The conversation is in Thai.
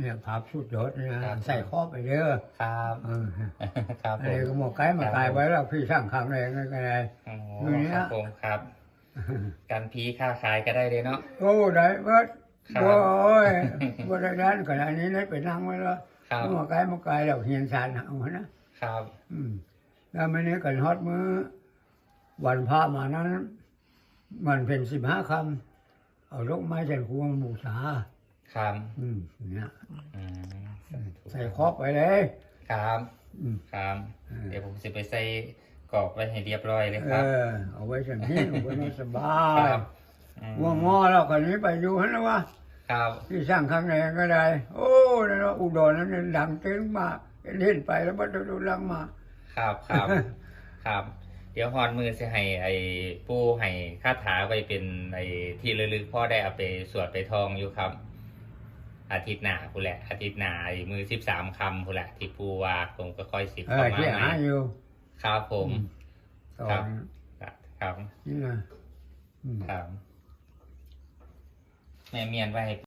เนี่ยภาพสุดยอดนะครับ ใส่ครอบไปเด้อครับเออครับอันผมนี้ก็หมอไก่มาตายไว้แล้วพี่สร้างครั้งแรกนั่นก็ได้ อ๋ออยู่เนี่ยครับผมครับการพีค้าขายก็ได้เลยเนาะ โอ้ได้เบิดครับ โอ้ยบ่ได้ด้านขนาดนี้ได้ไปนั่งไว้แล้วครับหมอไก่หมอไก่แล้วเฮียนชานเอานะ ครับ อืมแล้วมันนี้กันฮอดมื้อ วันพระมานั้น มันเป็นสิบห้าคำเอาลูกไม้ใส่ครัวมาบูชา ครับอืมเนี่ยอืมใส่ครอบไปเลยครับอืมครับเออเดี๋ยวผมจะไปใส่กรอบไว้ให้เรียบร้อยเลยเอครับ อเอาไว้ฉันที่เอาไว้นอนสบาคยรับ อืมว่างอแล้วคนนี้ไปอยู่ฮันนะวะครับ ที่สร้างครั้งแรกก็ได้ โอ้นั่นว่าอุดรนั้นเนี่ยดังเก่งมากเห็นไปแล้วบัดดูลังมา ครับครับ ครับ เดี๋ยวฮอนมือจะให้ไอ้ปูให้คาถาไว้เป็นไอ้ที่ระลึกพ่อได้เอาไปสวดไปทองอยู่ครับ อาทิตย์หน้าพูนแหละ อาทิตย์หน้าไอ้มือสิบสามคำพูนแหละที่ปูว่าผมก็ค่อยสิบเอเข้าอมาที่ใหหาม่อยู่ครับผมตอครับ นครับนี่นะอืมครับแม่เมียนไว้ให้